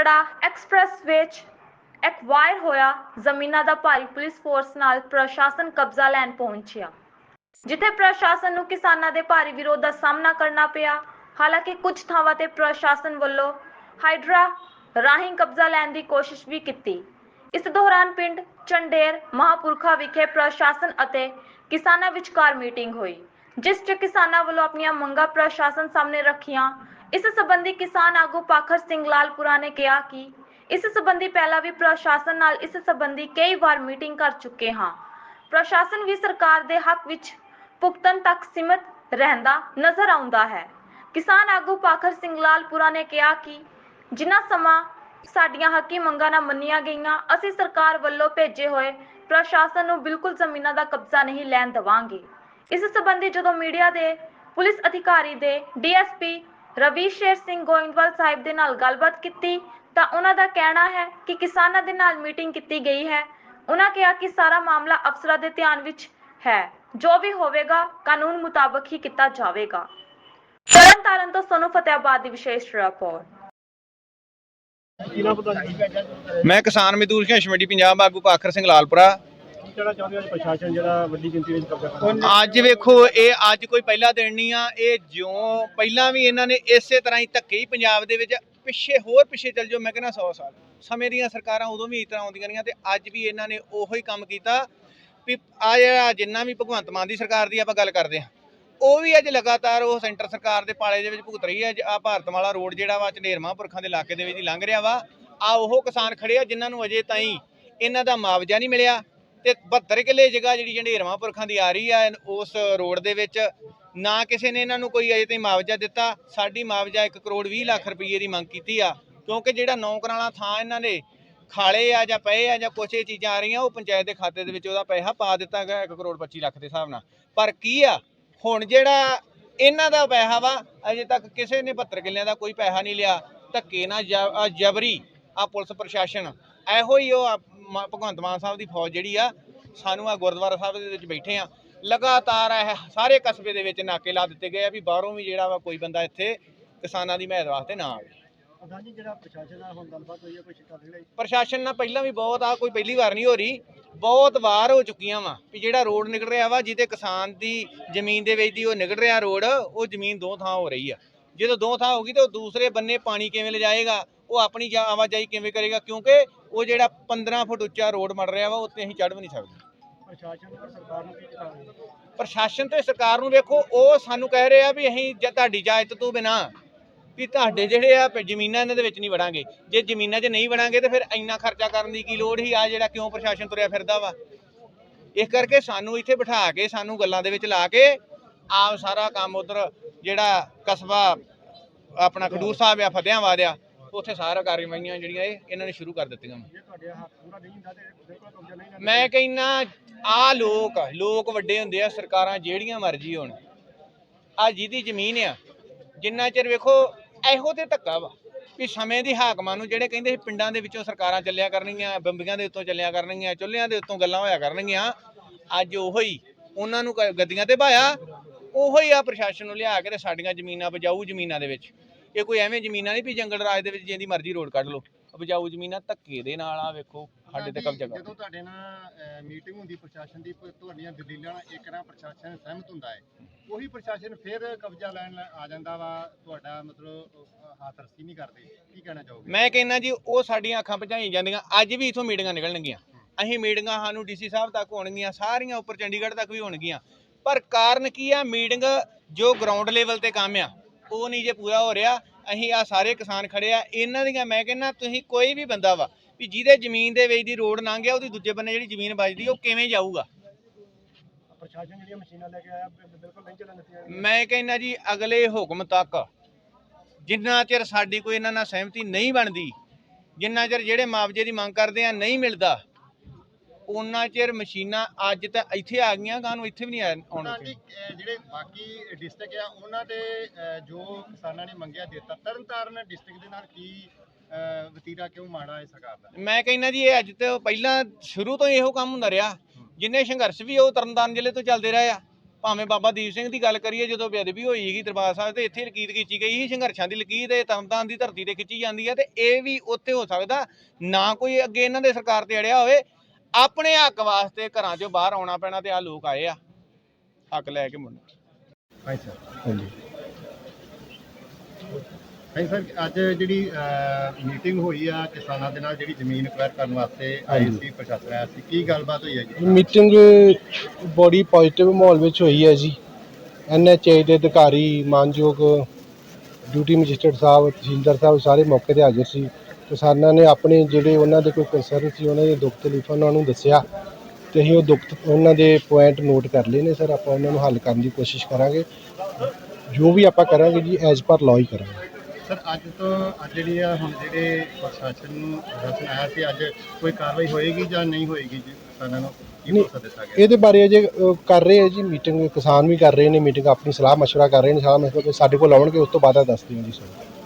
Katra express ਵਿੱਚ acquire ਹੋਇਆ, ਜ਼ਮੀਨਾਂ ਦਾ ਭਾਰੀ ਪੁਲਿਸ ਫੋਰਸ ਨਾਲ ਪ੍ਰਸ਼ਾਸਨ ਕਬਜ਼ਾ ਲੈਣ ਪਹੁੰਚਿਆ। ਜਿੱਥੇ ਪ੍ਰਸ਼ਾਸਨ ਨੂੰ ਕਿਸਾਨਾਂ ਦੇ ਭਾਰੀ ਵਿਰੋਧ ਦਾ ਸਾਹਮਣਾ ਕਰਨਾ ਪਿਆ, ਹਾਲਾਂਕਿ ਕੁਝ ਥਾਵਾਂ ਤੇ ਪ੍ਰਸ਼ਾਸਨ ਵੱਲੋਂ ਹਾਈਡਰਾ ਰਾਹੀਂ ਕਬਜ਼ਾ ਲੈਣ ਦੀ ਕੋਸ਼ਿਸ਼ ਵੀ ਕੀਤੀ। ਇਸ ਦੌਰਾਨ ਪਿੰਡ ਚੰਡੇਰ ਮਹਾਪੁਰਖਾ ਵਿਖੇ ਪ੍ਰਸ਼ਾਸਨ ਅਤੇ ਕਿਸਾਨਾਂ ਵਿਚਕਾਰ ਮੀਟਿੰਗ ਹੋਈ। ਜਿਸ 'ਚ ਕਿਸਾਨਾਂ ਵੱਲੋਂ ਆਪਣੀਆਂ ਮੰਗਾਂ ਪ੍ਰਸ਼ਾਸਨ ਸਾਹਮਣੇ ਰੱਖੀਆਂ। ਇਸ ਸੰਬੰਧੀ ਕਿਸਾਨ ਆਗੂ ਪਾਖਰ ਸਿੰਘ ਲਾਲਪੁਰਾ ਨੇ ਕਿਹਾ ਕਿ ਇਸ ਸੰਬੰਧੀ ਪਹਿਲਾਂ ਵੀ ਪ੍ਰਸ਼ਾਸਨ ਨਾਲ ਇਸ ਸੰਬੰਧੀ ਕਈ ਵਾਰ ਮੀਟਿੰਗ ਕਰ ਚੁੱਕੇ ਹਾਂ। ਪ੍ਰਸ਼ਾਸਨ ਵੀ ਸਰਕਾਰ ਦੇ ਹੱਕ ਵਿੱਚ ਭੁਗਤਣ ਤੱਕ ਸੀਮਤ ਰਹਿੰਦਾ ਨਜ਼ਰ ਆਉਂਦਾ ਹੈ। ਕਿਸਾਨ ਆਗੂ ਪਾਖਰ ਸਿੰਘ ਲਾਲਪੁਰਾ ਨੇ ਕਿਹਾ ਕਿ ਜਿੰਨਾ ਸਮਾਂ ਸਾਡੀਆਂ ਹੱਕੀ ਮੰਗਾਂ ਨਾ ਮੰਨੀਆਂ ਗਈਆਂ, ਅਸੀਂ ਸਰਕਾਰ ਵੱਲੋਂ ਭੇਜੇ ਹੋਏ ਪ੍ਰਸ਼ਾਸਨ ਨੂੰ ਬਿਲਕੁਲ ਜ਼ਮੀਨਾਂ ਦਾ ਕਬਜ਼ਾ ਨਹੀਂ ਲੈਣ ਦੇਵਾਂਗੇ। ਇਸ ਸੰਬੰਧੀ ਜਦੋਂ ਮੀਡੀਆ ਦੇ ਪੁਲਿਸ ਅਧਿਕਾਰੀ ਦੇ ਡੀਐਸਪੀ ਰਵੀਸ਼ੇਰ ਸਿੰਘ ਗੋਇੰਦਵਾਲ ਸਾਹਿਬ ਦੇ ਨਾਲ ਗੱਲਬਾਤ ਕੀਤੀ ਤਾਂ ਉਹਨਾਂ ਦਾ ਕਹਿਣਾ ਹੈ ਕਿ ਕਿਸਾਨਾਂ ਦੇ ਨਾਲ ਮੀਟਿੰਗ ਕੀਤੀ ਗਈ ਹੈ। ਉਹਨਾਂ ਕਿਹਾ ਕਿ ਸਾਰਾ ਮਾਮਲਾ ਅਫਸਰਾਂ ਦੇ ਧਿਆਨ ਵਿੱਚ ਹੈ। ਜੋ ਵੀ ਹੋਵੇਗਾ ਕਾਨੂੰਨ ਮੁਤਾਬਕ ਹੀ ਕੀਤਾ ਜਾਵੇਗਾ। ਤਰਨ ਤਾਰਨ ਤੋਂ ਸੋਨੂੰ ਫਤਿਆਬਾਦ ਦੀ ਵਿਸ਼ੇਸ਼ ਰਿਪੋਰਟ। ਮੈਂ ਕਿਸਾਨ ਮਜ਼ਦੂਰ ਸੰਘਰਸ਼ ਕਮੇਟੀ ਪੰਜਾਬ ਆਗੂ ਪਾਖਰ ਸਿੰਘ ਲਾਲਪੁਰਾ। ਕਹਿਣਾ ਚਾਹੁੰਦੇ ਹੋ ਜੀ ਪ੍ਰਸ਼ਾਸਨ ਜਿਹੜਾ ਵੱਡੀ ਗਿਣਤੀ ਵਿੱਚ ਕਬਜ਼ਾ ਕਰ ਅੱਜ ਵੇਖੋ, ਇਹ ਅੱਜ ਕੋਈ ਪਹਿਲਾ ਦਿਨ ਨਹੀਂ ਆ, ਇਹ ਜਿਉਂ ਪਹਿਲਾਂ ਵੀ ਇਹਨਾਂ ਨੇ ਇਸੇ ਤਰ੍ਹਾਂ ਹੀ ਧੱਕੇ ਹੀ ਪੰਜਾਬ ਦੇ ਵਿੱਚ, ਪਿੱਛੇ ਹੋਰ ਪਿੱਛੇ ਚੱਲ ਜਾਓ, ਮੈਂ ਕਹਿੰਦਾ 100 ਸਾਲ। ਸਮੇਂ ਦੀਆਂ ਸਰਕਾਰਾਂ ਉਦੋਂ ਵੀ ਇਸ ਤਰ੍ਹਾਂ ਆਉਂਦੀਆਂ ਰਹੀਆਂ ਤੇ ਅੱਜ ਵੀ ਇਹਨਾਂ ਨੇ ਉਹੋ ਹੀ ਕੰਮ ਕੀਤਾ ਵੀ ਆ ਜਿਹੜਾ ਜਿੰਨਾ ਵੀ ਭਗਵੰਤ ਮਾਨ ਦੀ ਸਰਕਾਰ ਦੀ ਆਪਾਂ ਗੱਲ ਕਰਦੇ ਹਾਂ, ਉਹ ਵੀ ਅੱਜ ਲਗਾਤਾਰ ਉਹ ਸੈਂਟਰ ਸਰਕਾਰ ਦੇ ਪਾਲੇ ਦੇ ਵਿੱਚ ਭੁਗਤ ਰਹੀ ਹੈ, ਆ ਭਾਰਤਮਾਲਾ ਰੋਡ ਜਿਹੜਾ ਵਾ ਝੰਡੇਰਮਾ ਪੁਰਖਾਂ ਦੇ ਇਲਾਕੇ ਦੇ ਵਿੱਚ ਹੀ ਲੰਘ ਰਿਹਾ ਵਾ, ਆ ਉਹ ਕਿਸਾਨ ਖੜੇ ਆ ਜਿਨ੍ਹਾਂ ਨੂੰ ਅਜੇ ਤਾਈਂ ਇਹਨਾਂ ਦਾ ਮੁਆਵਜ਼ਾ ਨਹੀਂ ਮਿਲਿਆ। ਤੇ 72 ਕਿੱਲੇ ਜਗ੍ਹਾ ਜਿਹੜੀ ਝੰਡੇਰਮਾ ਪੁਰਖਾਂ ਦੀ ਆ ਰਹੀ ਆ ਉਸ ਰੋਡ ਦੇ ਵਿੱਚ, ਨਾ ਕਿਸੇ ਨੇ ਇਹਨਾਂ ਨੂੰ ਕੋਈ ਅਜੇ ਤਾਈਂ ਮੁਆਵਜ਼ਾ ਦਿੱਤਾ। ਸਾਡੀ ਮੁਆਵਜ਼ਾ 1 ਕਰੋੜ 20 ਲੱਖ ਰੁਪਏ ਦੀ ਮੰਗ ਕੀਤੀ ਆ। ਕਿਉਂਕਿ ਜਿਹੜਾ ਨੌਕਰਾਣਾ ਥਾਂ ਇਹਨਾਂ ਨੇ ਖਾਲੇ ਆ ਜਾਂ ਪਏ ਆ ਜਾਂ ਕੁਛ ਇਹ ਚੀਜ਼ਾਂ ਆ ਰਹੀਆਂ, ਉਹ ਪੰਚਾਇਤ ਦੇ ਖਾਤੇ ਦੇ ਵਿੱਚ ਉਹਦਾ ਪੈਸਾ ਪਾ ਦਿੱਤਾ ਗਿਆ 1 ਕਰੋੜ 25 ਲੱਖ ਦੇ ਹਿਸਾਬ ਨਾਲ। ਪਰ ਕੀ ਆ, ਹੁਣ ਜਿਹੜਾ ਇਹਨਾਂ ਦਾ ਪੈਸਾ ਵਾ, ਅਜੇ ਤੱਕ ਕਿਸੇ ਨੇ 72 ਕਿੱਲਿਆਂ ਦਾ ਕੋਈ ਪੈਸਾ ਨਹੀਂ ਲਿਆ। ਧੱਕੇ ਨਾਲ ਜਬਰੀ, ਆ ਪੁਲਿਸ ਪ੍ਰਸ਼ਾਸਨ ਇਹੋ ਹੀ ਉਹ ਮ- ਭਗਵੰਤ ਮਾਨ ਸਾਹਿਬ ਦੀ ਫੌਜ ਜਿਹੜੀ ਆ ਸਾਨੂੰ ਆ ਗੁਰਦੁਆਰਾ ਸਾਹਿਬ ਦੇ ਵਿੱਚ ਬੈਠੇ ਆ। ਲਗਾਤਾਰ ਇਹ ਸਾਰੇ ਕਸਬੇ ਦੇ ਵਿੱਚ ਨਾਕੇ ਲਾ ਦਿੱਤੇ ਗਏ ਆ ਵੀ ਬਾਹਰੋਂ ਵੀ ਜਿਹੜਾ ਵਾ ਕੋਈ ਬੰਦਾ ਇੱਥੇ ਕਿਸਾਨਾਂ ਦੀ ਮਦਦ ਵਾਸਤੇ ਨਾ ਆਵੇ। ਪ੍ਰਧਾਨ ਜੀ ਜਿਹੜਾ ਪ੍ਰਸ਼ਾਸਨ ਨਾਲ ਹੁਣ ਗੱਲਬਾਤ ਹੋਈ ਹੈ ਕੋਈ ਸ਼ਿਕਾਇਤ ਨਹੀਂ ਲਈ ਪ੍ਰਸ਼ਾਸਨ ਨਾਲ ਪਹਿਲਾਂ ਵੀ ਬਹੁਤ ਆ ਕੋਈ ਪਹਿਲੀ ਵਾਰ ਨਹੀਂ ਹੋ ਰਹੀ। ਬਹੁਤ ਵਾਰ ਹੋ ਚੁੱਕੀਆਂ ਵਾ ਵੀ ਜਿਹੜਾ ਰੋਡ ਨਿਕਲ ਰਿਹਾ ਵਾ ਜਿਹਦੇ ਕਿਸਾਨ ਦੀ ਜ਼ਮੀਨ ਦੇ ਵਿੱਚ ਦੀ ਉਹ ਨਿਕਲ ਰਿਹਾ ਰੋਡ ਉਹ ਜ਼ਮੀਨ ਦੋ ਥਾਂ ਹੋ ਰਹੀ ਆ। ਜਦੋਂ ਦੋ ਥਾਂ ਹੋ ਗਈ ਤੇ ਉਹ ਦੂਸਰੇ ਬੰਨੇ ਪਾਣੀ ਕਿਵੇਂ ਲਿਜਾਏਗਾ? ਉਹ ਆਪਣੀ ਜਾ- ਆਵਾਜਾਈ ਕਿਵੇਂ ਕਰੇਗਾ? ਕਿਉਂਕਿ ਉਹ ਜਿਹੜਾ 15 ਫੁੱਟ ਉੱਚਾ ਰੋਡ ਮੜ ਰਿਹਾ ਵਾ ਉੱਤੇ ਅਸੀਂ ਚੜ੍ਹ ਵੀ ਨਹੀਂ ਸਕਦੇ। ਪ੍ਰਸ਼ਾਸਨ ਔਰ ਸਰਕਾਰ ਨੂੰ ਕੀ ਚਿਤਾਵਨੀ ਪ੍ਰਸ਼ਾਸਨ ਤੇ ਸਰਕਾਰ ਨੂੰ ਵੇਖੋ ਉਹ ਸਾਨੂੰ ਕਹਿ ਰਹੇ ਆ ਵੀ ਅਸੀਂ ਜੇ ਤੁਹਾਡੀ ਇਜਾਜ਼ਤ ਤੋਂ ਬਿਨਾ ਵੀ ਤੁਹਾਡੇ ਜਿਹੜੇ ਆ ਜ਼ਮੀਨਾਂ ਇਹਨਾਂ ਦੇ ਵਿੱਚ ਨਹੀਂ ਵੜਾਂਗੇ। ਜੇ ਜ਼ਮੀਨਾਂ 'ਚ ਨਹੀਂ ਵੜਾਂਗੇ ਤੇ ਫਿਰ ਇੰਨਾ ਖਰਚਾ ਕਰਨ ਦੀ ਕੀ ਲੋੜ ਹੀ ਆ ਜਿਹੜਾ ਕਿਉਂ ਪ੍ਰਸ਼ਾਸਨ ਤੁਰਿਆ ਫਿਰਦਾ ਵਾ? ਇਸ ਕਰਕੇ ਸਾਨੂੰ ਇੱਥੇ ਬਿਠਾ ਕੇ ਸਾਨੂੰ ਗੱਲਾਂ ਦੇ ਵਿੱਚ ਲਾ ਕੇ ਆਪ ਸਾਰਾ ਕੰਮ ਉਧਰ ਜਿਹੜਾ ਕਸਬਾ ਆਪਣਾ ਖਡੂਰ ਸਾਹਿਬ ਆ ਫਤਿਆਂਵਾਦ ਆ ਉੱਥੇ ਸਾਰਾ ਕਾਰਵਾਈਆਂ ਜਿਹੜੀਆਂ ਇਹ ਇਹਨਾਂ ਨੇ ਸ਼ੁਰੂ ਕਰ ਦਿੱਤੀਆਂ। ਮੈਂ ਕਹਿੰਨਾ ਆ ਲੋਕ ਲੋਕ ਵੱਡੇ ਹੁੰਦੇ ਆ ਸਰਕਾਰਾਂ ਜਿਹੜੀਆਂ ਮਰਜ਼ੀ ਹੋਣ। ਆ ਜਿਹਦੀ ਜ਼ਮੀਨ ਆ ਜਿੰਨਾ ਚਿਰ ਵੇਖੋ ਇਹੋ ਤੇ ਧੱਕਾ ਵਾ ਵੀ ਸਮੇਂ ਦੀ ਹਾਕਮਾਂ ਨੂੰ ਜਿਹੜੇ ਕਹਿੰਦੇ ਸੀ ਪਿੰਡਾਂ ਦੇ ਵਿੱਚੋਂ ਸਰਕਾਰਾਂ ਚੱਲਿਆ ਕਰਨਗੀਆਂ ਬੰਬੀਆਂ ਦੇ ਉੱਤੋਂ ਚੱਲਿਆ ਕਰਨਗੀਆਂ ਚੁੱਲ੍ਹਿਆਂ ਦੇ ਉੱਤੋਂ ਗੱਲਾਂ ਹੋਇਆ ਕਰਨਗੀਆਂ ਅੱਜ ਉਹੋ ਹੀ ਉਹਨਾਂ ਨੂੰ ਗੱਦੀਆਂ ਤੇ ਭਾਇਆ ਉਹੋ ਹੀ ਆ ਪ੍ਰਸ਼ਾਸਨ ਨੂੰ ਲਿਆ ਕੇ ਤੇ ਸਾਡੀਆਂ ਜ਼ਮੀਨਾਂ ਉਪਜਾਊ ਜ਼ਮੀਨਾਂ ਦੇ ਵਿੱਚ। ਇਹ ਕੋਈ ਐਵੇਂ ਜ਼ਮੀਨਾਂ ਨਹੀਂ ਵੀ ਜੰਗਲ ਰਾਜ ਦੇ ਵਿੱਚ ਜਿੰਦੀ ਮਰਜ਼ੀ ਰੋਡ ਕੱਢ ਲਓ। ਉਪਜਾਊ ਜ਼ਮੀਨਾਂ ਧੱਕੇ ਦੇ ਨਾਲ ਆ ਵੇਖੋ ਸਾਡੇ ਤੇ ਕਬਜ਼ਾ ਕਰ ਜਦੋਂ ਤੁਹਾਡੇ ਨਾਲ ਮੀਟਿੰਗ ਹੁੰਦੀ ਪ੍ਰਸ਼ਾਸਨ ਦੀ ਤੁਹਾਡੀਆਂ ਦਲੀਲਾਂ ਨਾਲ ਇੱਕ ਨਾ ਪ੍ਰਸ਼ਾਸਨ ਸਹਿਮਤ ਹੁੰਦਾ ਹੈ। ਉਹੀ ਪ੍ਰਸ਼ਾਸਨ ਫਿਰ ਕਬਜ਼ਾ ਲੈਣ ਆ ਜਾਂਦਾ ਵਾ ਤੁਹਾਡਾ ਮਤਲਬ ਹੱਥ ਰੱਸੀ ਨਹੀਂ ਕਰਦੇ। ਕੀ ਕਹਿਣਾ ਚਾਹੋਗੇ? ਮੈਂ ਕਹਿੰਨਾ ਜੀ ਉਹ ਸਾਡੀਆਂ ਅੱਖਾਂ ਭਜਾਈ ਜਾਂਦੀਆਂ ਅੱਜ ਵੀ ਇਥੋਂ ਮੀਟਿੰਗਾਂ ਨਿਕਲਣਗੀਆਂ। ਅਸੀਂ ਮੀਟਿੰਗਾਂ ਸਾਨੂੰ ਡੀਸੀ ਸਾਹਿਬ ਤੱਕ ਹੋਣਗੀਆਂ ਸਾਰੀਆਂ ਉੱਪਰ ਚੰਡੀਗੜ੍ਹ ਤੱਕ ਵੀ ਹੋਣਗੀਆਂ। ਪਰ ਕਾਰਨ ਕੀ ਆ? ਮੀਟਿੰਗ ਜੋ ਗਰਾਊਂਡ ਲੈਵਲ ਤੇ ਕੰਮ ਆ ਉਹ ਨਹੀਂ ਜੇ ਪੂਰਾ ਹੋ ਰਿਹਾ ਅਸੀਂ ਆ ਸਾਰੇ ਕਿਸਾਨ ਖੜੇ ਆ ਇਹਨਾਂ ਦੀਆਂ ਮੈਂ ਕਹਿੰਨਾ ਤੁਸੀਂ ਕੋਈ ਵੀ ਬੰਦਾ ਵਾ ਵੀ ਜਿਹਦੇ ਜ਼ਮੀਨ ਦੇ ਵਿੱਚ ਦੀ ਰੋਡ ਲੰਘ ਗਿਆ ਉਹਦੀ ਦੂਜੇ ਬੰਨੇ ਜਿਹੜੀ ਜ਼ਮੀਨ ਵੱਜਦੀ ਉਹ ਕਿਵੇਂ ਜਾਊਗਾ ਪ੍ਰਸ਼ਾਸਨ ਜਿਹੜੀਆਂ ਮਸ਼ੀਨਾਂ ਲੈ ਕੇ ਆਇਆ ਬਿ- ਬਿਲਕੁਲ ਨਹੀਂ ਚੱਲਣ ਦਿੱਤੀਆਂ ਜਾਣਗੀਆਂ। ਮੈਂ ਕਹਿੰਨਾ ਜੀ ਅਗਲੇ ਹੁਕਮ ਤੱਕ ਜਿੰਨਾ ਚਿਰ ਸਾਡੀ ਕੋਈ ਇਹਨਾਂ ਨਾਲ ਸਹਿਮਤੀ ਨਹੀਂ ਬਣਦੀ ਜਿੰਨਾ ਚਿਰ ਜਿਹੜੇ ਮੁਆਵਜ਼ੇ ਦੀ ਮੰਗ ਕਰਦੇ ਆ ਨਹੀਂ ਮਿਲਦਾ ਉਹਨਾਂ ਚਿਰ ਮਸ਼ੀਨਾਂ ਅੱਜ ਤਾਂ ਇੱਥੇ ਆ ਗਈਆਂ ਗਾਂ ਨੂੰ ਇੱਥੇ ਵੀ ਨਹੀਂ ਆਉਣਾ ਅਹ, ਜਿਹੜੇ ਬਾਕੀ ਡਿਸਟ੍ਰਿਕਟ ਆ ਉਹਨਾਂ ਦੇ ਅਹ, ਜੋ ਕਿਸਾਨਾਂ ਨੇ ਮੰਗਿਆ ਦਿੱਤਾ ਤਰਨਤਾਰਨ ਡਿਸਟ੍ਰਿਕਟ ਦੇ ਨਾਲ ਕੀ ਅਹ, ਵਤੀਰਾ ਕਿਉਂ ਮਾੜਾ ਹੈ ਸਰਕਾਰ ਦਾ? ਮੈਂ ਕਹਿੰਨਾ ਜੀ ਇਹ ਅੱਜ ਤੋਂ ਪਹਿਲਾਂ ਸ਼ੁਰੂ ਤੋਂ ਹੀ ਇਹੋ ਕੰਮ ਹੁੰਦਾ ਰਿਹਾ। ਜਿੰਨੇ ਸੰਘਰਸ਼ ਵੀ ਉਹ ਤਰਨਤਾਰਨ ਜ਼ਿਲ੍ਹੇ ਤੋਂ ਚੱਲਦੇ ਰਹੇ ਆ। ਭਾਵੇਂ ਬਾਬਾ ਦੀਪ ਸਿੰਘ ਦੀ ਗੱਲ ਕਰੀਏ ਜਦੋਂ ਬੇਅਦਬੀ ਹੋਈ ਸੀਗੀ ਦਰਬਾਰ ਸਾਹਿਬ ਤੇ ਇੱਥੇ ਲਕੀਰ ਖਿੱਚੀ ਗਈ ਸੀ ਸੰਘਰਸ਼ਾਂ ਦੀ ਲਕੀਰ ਤੇ ਤਰਨਤਾਰਨ ਦੀ ਧਰਤੀ ਤੇ ਖਿੱਚੀ ਜਾਂਦੀ ਹੈ ਤੇ ਇਹ ਵੀ ਉੱਥੇ ਹੋ ਸਕਦਾ ਨਾ ਕੋਈ ਅੱਗੇ ਇਹਨਾਂ ਦੇ ਸਰਕਾਰ ਤੇ ਅੜਿਆ ਹੋਵੇ ਆਪਣੇ ਹੱਕ ਵਾਸਤੇ ਘਰਾਂ ਚੋਂ ਬਾਹਰ ਆਉਣਾ ਪੈਣਾ ਤੇ ਆ ਲੋਕ ਆਏ ਆ। ਹੱਕ ਲੈ ਕੇ ਮੁੰਡੇ। ਹਾਂਜੀ ਸਰ ਹਾਂਜੀ। ਹਾਂਜੀ ਸਰ ਅੱਜ ਜਿਹੜੀ ਮੀਟਿੰਗ ਹੋਈ ਆ ਕਿਸਾਨਾਂ ਦੇ ਨਾਲ ਜਿਹੜੀ ਜ਼ਮੀਨ ਅਕਵਾਇਰ ਕਰਨ ਵਾਸਤੇ ਆਈ। ਸੀ ਪ੍ਰਸ਼ਾਸਨ ਆਇਆ ਸੀ ਕੀ ਗੱਲਬਾਤ ਹੋਈ ਹੈ ਜੀ? ਮੀਟਿੰਗ ਬੜੀ ਪੋਜ਼ਿਟਿਵ ਮਾਹੌਲ ਵਿੱਚ ਹੋਈ ਹੈ ਜੀ। ਐਨਐਚਏ ਦੇ ਅਧਿਕਾਰੀ ਮਾਨਯੋਗ ਡਿਊਟੀ ਮੈਜਿਸਟਰੇਟ ਸਾਹਿਬ ਤਹਿਸੀਲਦਾਰ ਸਾਹਿਬ ਸਾਰੇ ਮੌਕੇ ਤੇ ਹਾਜ਼ਰ ਸੀ। ਕਿਸਾਨਾਂ ਨੇ ਆਪਣੇ ਜਿਹੜੇ ਉਹਨਾਂ ਦੇ ਕੋਈ ਕੰਸਰਨ ਸੀ ਉਹਨਾਂ ਦੇ ਦੁੱਖ ਤਕਲੀਫਾਂ ਉਹਨਾਂ ਨੂੰ ਦੱਸਿਆ ਤੇ ਅਸੀਂ ਉਹ ਦੁੱਖ ਉਹਨਾਂ ਦੇ ਪੁਆਇੰਟ ਨੋਟ ਕਰ ਲਏ ਨੇ ਸਰ ਆਪਾਂ ਉਹਨਾਂ ਨੂੰ ਹੱਲ ਕਰਨ ਦੀ ਕੋਸ਼ਿਸ਼ ਕਰਾਂਗੇ। ਜੋ ਵੀ ਆਪਾਂ ਕਰਾਂਗੇ ਜੀ ਐਜ਼ ਪਰ ਲਾਅ ਹੀ ਕਰਾਂਗੇ। ਸਰ ਅੱਜ ਤੋਂ ਅੱਜ ਜਿਹੜੀ ਆ ਹੁਣ ਜਿਹੜੇ ਪ੍ਰਸ਼ਾਸਨ ਨੂੰ ਪ੍ਰਸ਼ਾਸਨ ਆਇਆ ਸੀ ਅੱਜ ਕੋਈ ਕਾਰਵਾਈ ਹੋਏਗੀ ਜਾਂ ਨਹੀਂ ਹੋਏਗੀ ਜੀ ਕਿਸਾਨਾਂ ਨੂੰ? ਕੀ ਨਹੀਂ, ਭਰੋਸਾ ਦਿੱਤਾ ਗਿਆ? ਇਹਦੇ ਬਾਰੇ ਅਜੇ ਕਰ ਰਹੇ ਆ ਜੀ ਮੀਟਿੰਗ ਕਿਸਾਨ ਵੀ ਕਰ ਰਹੇ ਨੇ ਮੀਟਿੰਗ ਆਪਣੀ ਸਲਾਹ ਮਸ਼ਵਰਾ ਕਰ ਰਹੇ ਨੇ ਸਾਰਾ ਮਸ਼ਵਰਾ ਸਾਡੇ ਕੋਲ ਆਉਣਗੇ ਉਸ ਤੋਂ ਬਾਅਦ ਦੱਸਦੇ ਹਾਂ ਜੀ ਸਰ।